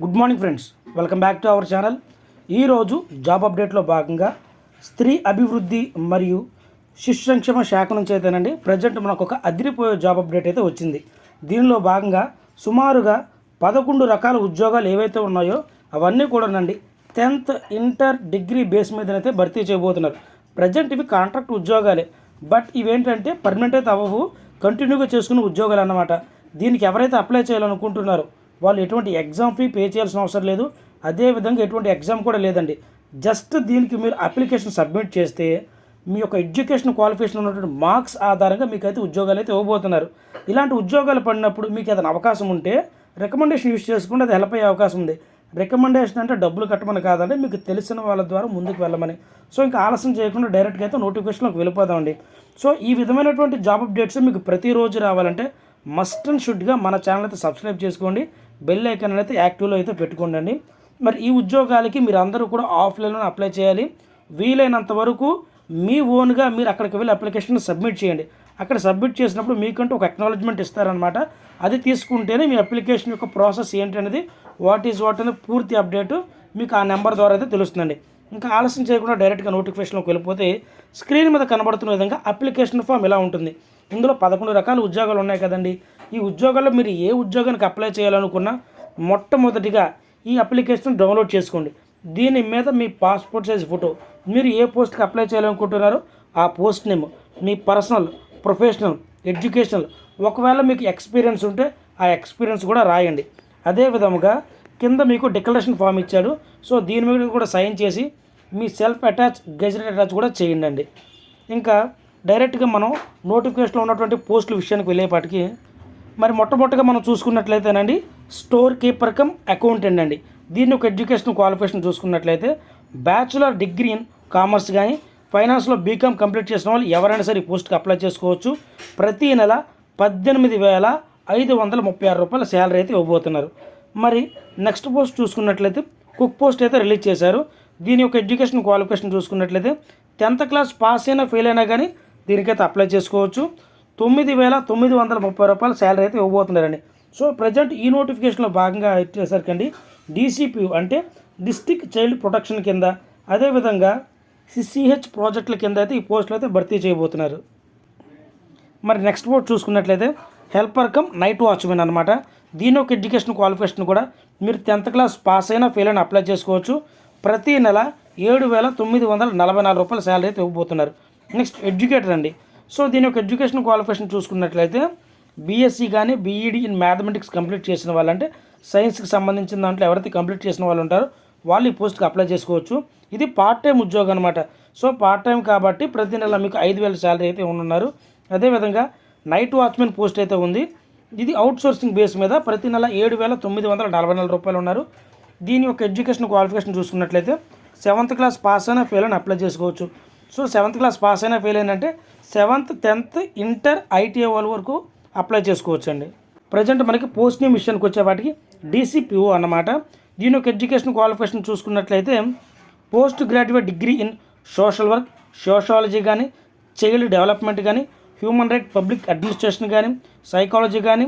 Good morning friends welcome back to our channel ఈరోజు job అప్డేట్లో భాగంగా స్త్రీ అభివృద్ధి మరియు శిశు సంక్షేమ శాఖ నుంచి అయితేనండి ప్రజెంట్ మనకు ఒక అదిరిపోయే జాబ్ అప్డేట్ అయితే వచ్చింది. దీనిలో భాగంగా సుమారుగా పదకొండు రకాల ఉద్యోగాలు ఏవైతే ఉన్నాయో అవన్నీ కూడానండి టెన్త్ ఇంటర్ డిగ్రీ బేస్ మీదనైతే భర్తీ చేయబోతున్నారు. ప్రజెంట్ ఇవి కాంట్రాక్ట్ ఉద్యోగాలే. బట్ ఇవేంటంటే పర్మనెంట్ అయితే అవ్వవు కంటిన్యూగా చేసుకునే ఉద్యోగాలు అన్నమాట దీనికి ఎవరైతే అప్లై చేయాలనుకుంటున్నారో వాళ్ళు ఎటువంటి ఎగ్జామ్ ఫీ పే చేయాల్సిన అవసరం లేదు. అదేవిధంగా ఎటువంటి ఎగ్జామ్ కూడా లేదండి. జస్ట్ దీనికి మీరు అప్లికేషన్ సబ్మిట్ చేస్తే మీ యొక్క ఎడ్యుకేషన్ క్వాలిఫికేషన్ ఉన్నటువంటి మార్క్స్ ఆధారంగా మీకు అయితే ఉద్యోగాలు అయితే ఇవ్వబోతున్నారు. ఇలాంటి ఉద్యోగాలు పడినప్పుడు మీకు ఏదైనా అవకాశం ఉంటే రికమెండేషన్ యూస్ చేసుకుంటే అది హెల్ప్ అయ్యే అవకాశం ఉంది. రికమెండేషన్ అంటే డబ్బులు కట్టమని కాదండి మీకు తెలిసిన వాళ్ళ ద్వారా ముందుకు వెళ్ళమని. సో ఇంకా ఆలస్యం చేయకుండా డైరెక్ట్గా అయితే నోటిఫికేషన్లోకి వెళ్ళిపోదామండి. సో ఈ విధమైనటువంటి జాబ్ అప్డేట్స్ మీకు ప్రతిరోజు రావాలంటే మస్ట్ అండ్ షుడ్గా మన ఛానల్ అయితే సబ్స్క్రైబ్ చేసుకోండి. బెల్ ఐకాన్ అయితే యాక్టివ్లో అయితే పెట్టుకోండి మరి ఈ ఉద్యోగాలకి మీరు అందరూ కూడా ఆఫ్లైన్లో అప్లై చేయాలి. వీలైనంత వరకు మీ ఓన్గా మీరు అక్కడికి వెళ్ళి అప్లికేషన్ సబ్మిట్ చేయండి. అక్కడ సబ్మిట్ చేసినప్పుడు మీకంటూ ఒక అక్నాలజ్మెంట్ ఇస్తారనమాట అది తీసుకుంటేనే మీ అప్లికేషన్ యొక్క ప్రాసెస్ ఏంటి అనేది వాట్ ఈజ్ వాట్ అనేది పూర్తి అప్డేట్ మీకు ఆ నెంబర్ ద్వారా అయితే తెలుస్తుందండి. ఇంకా ఆలస్యం చేయకుండా డైరెక్ట్గా నోటిఫికేషన్లోకి వెళ్ళిపోతే స్క్రీన్ మీద కనబడుతున్న విధంగా అప్లికేషన్ ఫామ్ ఇలా ఉంటుంది. ఇందులో పదకొండు రకాల ఉద్యోగాలు ఉన్నాయి కదండి. ఈ ఉద్యోగాల్లో మీరు ఏ ఉద్యోగానికి అప్లై చేయాలనుకున్నా మొట్టమొదటిగా ఈ అప్లికేషన్ డౌన్లోడ్ చేసుకోండి. దీని మీద మీ పాస్పోర్ట్ సైజ్ ఫోటో మీరు ఏ పోస్ట్కి అప్లై చేయాలనుకుంటున్నారో ఆ పోస్ట్ నేమ్ మీ పర్సనల్ ప్రొఫెషనల్ ఎడ్యుకేషనల్ ఒకవేళ మీకు ఎక్స్పీరియన్స్ ఉంటే ఆ ఎక్స్పీరియన్స్ కూడా రాయండి. అదే విధముగా కింద మీకు డిక్లరేషన్ ఫామ్ ఇచ్చాడు. సో దీని మీద కూడా సైన్ చేసి మీ సెల్ఫ్ అటాచ్ గెజెట్ అటాచ్ కూడా చేయండి ఇంకా డైరెక్ట్గా మనం నోటిఫికేషన్లో ఉన్నటువంటి పోస్టుల విషయానికి వెళ్ళేపాటికి మరి మొట్టమొదటిగా మనం చూసుకున్నట్లయితేనండి స్టోర్ కీపర్ కమ్ అకౌంటెంట్ అండి. దీన్ని ఒక ఎడ్యుకేషన్ క్వాలిఫికేషన్ చూసుకున్నట్లయితే బ్యాచులర్ డిగ్రీ ఇన్ కామర్స్ కానీ ఫైనాన్స్లో బీకామ్ కంప్లీట్ చేసిన వాళ్ళు ఎవరైనా సరే ఈ పోస్ట్కి అప్లై చేసుకోవచ్చు. ప్రతి నెల పద్దెనిమిది వేల ఐదు వందల ముప్పై ఆరు రూపాయల శాలరీ అయితే ఇవ్వబోతున్నారు. మరి నెక్స్ట్ పోస్ట్ చూసుకున్నట్లయితే కుక్ పోస్ట్ అయితే రిలీజ్ చేశారు. దీని యొక్క ఎడ్యుకేషన్ క్వాలిఫికేషన్ చూసుకున్నట్లయితే టెన్త్ క్లాస్ పాస్ అయినా ఫెయిల్ అయినా కానీ దీనికైతే అప్లై చేసుకోవచ్చు. తొమ్మిది వేల తొమ్మిది వందల ముప్పై రూపాయల శాలరీ అయితే ఇవ్వబోతున్నారండి. సో ప్రజెంట్ ఈ నోటిఫికేషన్లో భాగంగా ఇచ్చేసరికండి అండి డీసీపీ అంటే డిస్టిక్ చైల్డ్ ప్రొటెక్షన్ కింద అదేవిధంగా సిసిహెచ్ ప్రాజెక్టుల కింద అయితే ఈ పోస్టులు అయితే భర్తీ చేయబోతున్నారు. మరి నెక్స్ట్ పోస్ట్ చూసుకున్నట్లయితే హెల్పర్ కమ్ నైట్ వాచ్మెన్ అనమాట దీని ఒక ఎడ్యుకేషన్ క్వాలిఫికేషన్ కూడా మీరు టెన్త్ క్లాస్ పాస్ అయినా ఫెయిల్ అయినా అప్లై చేసుకోవచ్చు. ప్రతి నెల ఏడు వేల తొమ్మిది వందల నలభై నాలుగు రూపాయల శాలరీ అయితే ఇవ్వబోతున్నారు. నెక్స్ట్ ఎడ్యుకేటర్ అండి. సో దీని యొక్క ఎడ్యుకేషన్ క్వాలిఫికేషన్ చూసుకున్నట్లయితే బీఎస్సీ కానీ బీఈడి ఇన్ మ్యాథమెటిక్స్ కంప్లీట్ చేసిన వాళ్ళంటే సైన్స్కి సంబంధించిన దాంట్లో ఎవరైతే కంప్లీట్ చేసిన వాళ్ళు ఉంటారో వాళ్ళు ఈ పోస్ట్కి అప్లై చేసుకోవచ్చు. ఇది పార్ట్ టైం ఉద్యోగం అనమాట సో పార్ట్ టైం కాబట్టి ప్రతి నెల మీకు ఐదు వేల శాలరీ అయితే ఉన్నారు అదేవిధంగా నైట్ వాచ్మెన్ పోస్ట్ అయితే ఉంది. ఇది అవుట్ సోర్సింగ్ బేస్ మీద ప్రతి నెల ఏడు వేల తొమ్మిది వందల నలభై నాలుగు రూపాయలు ఉన్నారు. దీని యొక్క ఎడ్యుకేషన్ క్వాలిఫికేషన్ చూసుకున్నట్లయితే సెవెంత్ క్లాస్ పాస్ అయినా ఫెయిల్ అని అప్లై చేసుకోవచ్చు. సో సెవెంత్ క్లాస్ పాస్ అయినా ఫెయిల్ అయినంటే సెవెంత్ టెన్త్ ఇంటర్ ఐటీఐ వాళ్ళ వరకు అప్లై చేసుకోవచ్చు అండి ప్రజెంట్ మనకి పోస్ట్ న్యూ విషయానికి వచ్చేవాటికి డీసీపీఓ అన్నమాట. దీని యొక్క ఎడ్యుకేషన్ క్వాలిఫికేషన్ చూసుకున్నట్లయితే post graduate degree in social work sociology కానీ చైల్డ్ డెవలప్మెంట్ కానీ హ్యూమన్ రైట్ పబ్లిక్ అడ్మినిస్ట్రేషన్ కానీ సైకాలజీ కానీ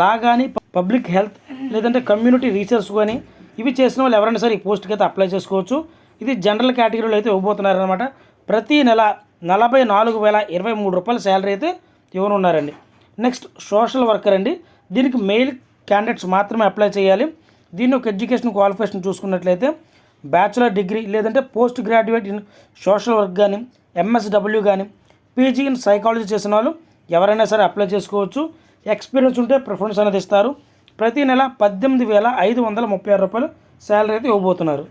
లా కానీ పబ్లిక్ హెల్త్ లేదంటే కమ్యూనిటీ రీసెర్చ్ కానీ ఇవి చేసిన వాళ్ళు ఎవరైనా సరే ఈ పోస్ట్కి అయితే అప్లై చేసుకోవచ్చు. ఇది జనరల్ కేటగిరీలో అయితే ఇవ్వబోతున్నారనమాట ప్రతి నెల నలభై నాలుగు వేల ఇరవై మూడు రూపాయల శాలరీ అయితే ఇవ్వనున్నారండి. నెక్స్ట్ సోషల్ వర్కర్ అండి. దీనికి మెయిల్ క్యాండిడేట్స్ మాత్రమే అప్లై చేయాలి. దీన్ని ఒక ఎడ్యుకేషన్ క్వాలిఫికేషన్ చూసుకున్నట్లయితే బ్యాచులర్ డిగ్రీ లేదంటే post graduate in social work కానీ ఎంఎస్డబ్ల్యూ కానీ పీజీ ఇన్ సైకాలజీ చేసిన వాళ్ళు ఎవరైనా సరే అప్లై చేసుకోవచ్చు. ఎక్స్పీరియన్స్ ఉంటే ప్రిఫరెన్స్ అనేది ఇస్తారు. ప్రతి నెల పద్దెనిమిది వేల ఐదు వందల ముప్పై ఆరు రూపాయలు శాలరీ అయితే ఇవ్వబోతున్నారు.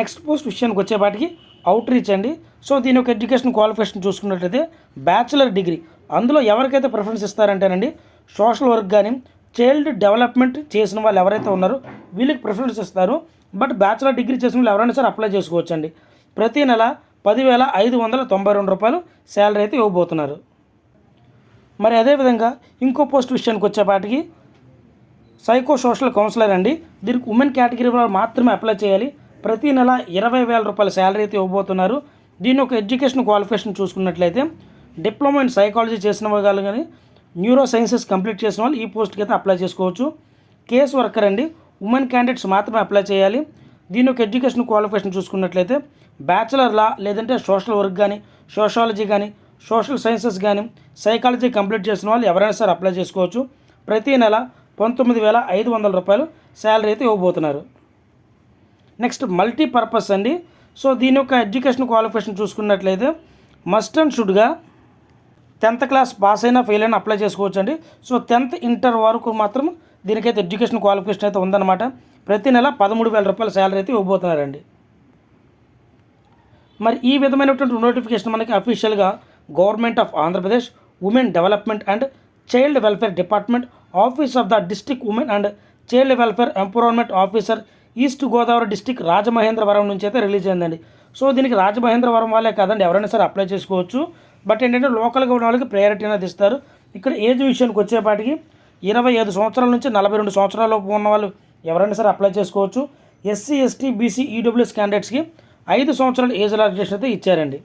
నెక్స్ట్ పోస్ట్ విషయానికి వచ్చేపాటికి అవుట్ రీచ్ అండి. సో దీని యొక్క ఎడ్యుకేషన్ క్వాలిఫికేషన్ చూసుకున్నట్లయితే బ్యాచులర్ డిగ్రీ అందులో ఎవరికైతే ప్రిఫరెన్స్ ఇస్తారంటేనండి సోషల్ వర్క్ కానీ చైల్డ్ డెవలప్మెంట్ చేసిన వాళ్ళు ఎవరైతే ఉన్నారో వీళ్ళకి ప్రిఫరెన్స్ ఇస్తారు. బట్ బ్యాచులర్ డిగ్రీ చేసిన వాళ్ళు ఎవరైనా సరే అప్లై చేసుకోవచ్చండి. ప్రతి నెల పదివేల ఐదు వందల తొంభై రెండు రూపాయలు శాలరీ అయితే ఇవ్వబోతున్నారు. మరి అదేవిధంగా ఇంకో పోస్ట్ విషయానికి వచ్చేపాటికి సైకో సోషల్ కౌన్సిలర్ అండి. దీనికి ఉమెన్ కేటగిరీ వాళ్ళు మాత్రమే అప్లై చేయాలి. ప్రతి నెల ఇరవై వేల రూపాయల శాలరీ అయితే ఇవ్వబోతున్నారు. దీని ఒక ఎడ్యుకేషన్ క్వాలిఫికేషన్ చూసుకున్నట్లయితే డిప్లొమా ఇన్ సైకాలజీ చేసిన వాళ్ళు కానీ న్యూరో సైన్సెస్ కంప్లీట్ చేసిన వాళ్ళు ఈ పోస్ట్కి అయితే అప్లై చేసుకోవచ్చు. కేస్ వర్కర్ అండి ఉమెన్ క్యాండిడేట్స్ మాత్రమే అప్లై చేయాలి. దీని యొక్క ఎడ్యుకేషన్ క్వాలిఫికేషన్ చూసుకున్నట్లయితే బ్యాచిలర్ లా లేదంటే సోషల్ వర్క్ కానీ సోషాలజీ కానీ సోషల్ సైన్సెస్ కానీ సైకాలజీ కంప్లీట్ చేసిన వాళ్ళు ఎవరైనా సరే అప్లై చేసుకోవచ్చు. ప్రతి నెల పంతొమ్మిది వేల ఐదు వందల రూపాయలు శాలరీ అయితే ఇవ్వబోతున్నారు. నెక్స్ట్ మల్టీపర్పస్ అండి. సో దీని యొక్క ఎడ్యుకేషన్ క్వాలిఫికేషన్ చూసుకున్నట్లయితే మస్ట్ అండ్ షుడ్గా టెన్త్ క్లాస్ పాస్ అయినా ఫెయిల్ అయినా అప్లై చేసుకోవచ్చు అండి సో టెన్త్ ఇంటర్ వరకు మాత్రం దీనికైతే ఎడ్యుకేషన్ క్వాలిఫికేషన్ అయితే ఉందన్నమాట. ప్రతి నెల పదమూడు వేల రూపాయల శాలరీ అయితే ఇవ్వబోతున్నారండి. మరి ఈ విధమైనటువంటి నోటిఫికేషన్ మనకి అఫీషియల్గా government of Andhra Pradesh women development and child welfare department office of the district women and child welfare empowerment officer east Godavari district Rajamahendravaram నుంచి అయితే రిలీజ్ అయిందండి. సో దీనికి రాజమహేంద్రవరం వాళ్ళే కాదండి ఎవరైనా సరే అప్లై చేసుకోవచ్చు. బట్ ఏంటంటే లోకల్గా ఉన్న వాళ్ళకి ప్రయారిటీ అనేది ఇస్తారు. ఇక్కడ ఏజ్ విషయానికి వచ్చేపాటికి ఇరవై ఐదు సంవత్సరాల నుంచి నలభై రెండు సంవత్సరాల లోపు ఉన్న వాళ్ళు ఎవరైనా సరే అప్లై చేసుకోవచ్చు. ఎస్సీ ఎస్టీ బీసీ ఈడబ్ల్యూఎస్ క్యాండిడేట్స్కి ఐదు సంవత్సరాల ఏజ్ రిలాక్సేషన్ అయితే ఇచ్చారండి.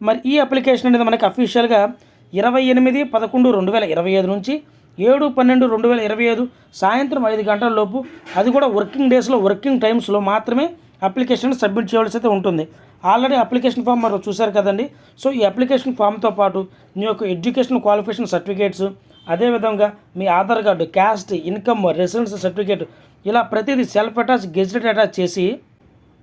మరి ఈ అప్లికేషన్ అనేది మనకి అఫీషియల్గా ఇరవై ఎనిమిది పదకొండు రెండు వేల ఇరవై ఐదు నుంచి ఏడు పన్నెండు రెండు వేల ఇరవై ఐదు సాయంత్రం ఐదు గంటల లోపు అది కూడా వర్కింగ్ డేస్లో వర్కింగ్ టైమ్స్లో మాత్రమే అప్లికేషన్ సబ్మిట్ చేయవలసి అయితే ఉంటుంది. ఆల్రెడీ అప్లికేషన్ ఫామ్ మరి చూశారు కదండి. సో ఈ అప్లికేషన్ ఫామ్తో పాటు మీ యొక్క ఎడ్యుకేషన్ క్వాలిఫికేషన్ సర్టిఫికేట్స్ అదేవిధంగా మీ Aadhaar card caste income residence certificate ఇలా ప్రతిదీ సెల్ఫ్ అటాచ్ గెజిటెడ్ అటాచ్ చేసి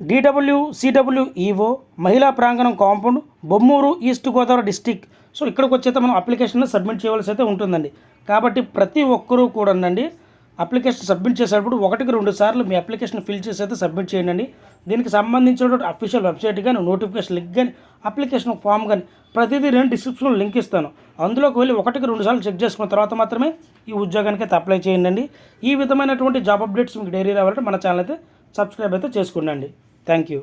డిడబ్ల్యూ సిడబ్ల్యూఈఓ మహిళా ప్రాంగణం compound Bommuru east Godavari district so ఇక్కడికి వచ్చేస్తే మనం అప్లికేషన్ సబ్మిట్ చేయవలసి అయితే ఉంటుందండి. కాబట్టి ప్రతి ఒక్కరూ కూడానండి అప్లికేషన్ సబ్మిట్ చేసేటప్పుడు ఒకటికి రెండు సార్లు మీ అప్లికేషన్ ఫిల్ చేసి అయితే సబ్మిట్ చేయండి. దీనికి సంబంధించినటువంటి అఫీషియల్ వెబ్సైట్ కానీ నోటిఫికేషన్ లింక్ కానీ అప్లికేషన్ ఫామ్ కానీ ప్రతిదీ నేను డిస్క్రిప్షన్లో లింక్ ఇస్తాను. అందులోకి వెళ్ళి ఒకటికి రెండు సార్లు చెక్ చేసుకున్న తర్వాత మాత్రమే ఈ ఉద్యోగానికి అయితే అప్లై చేయండి. ఈ విధమైనటువంటి జాబ్ అప్డేట్స్ మీకు డైరీ రావాలంటే మన ఛానల్ అయితే సబ్స్క్రైబ్ అయితే చేసుకోండి థ్యాంక్ యూ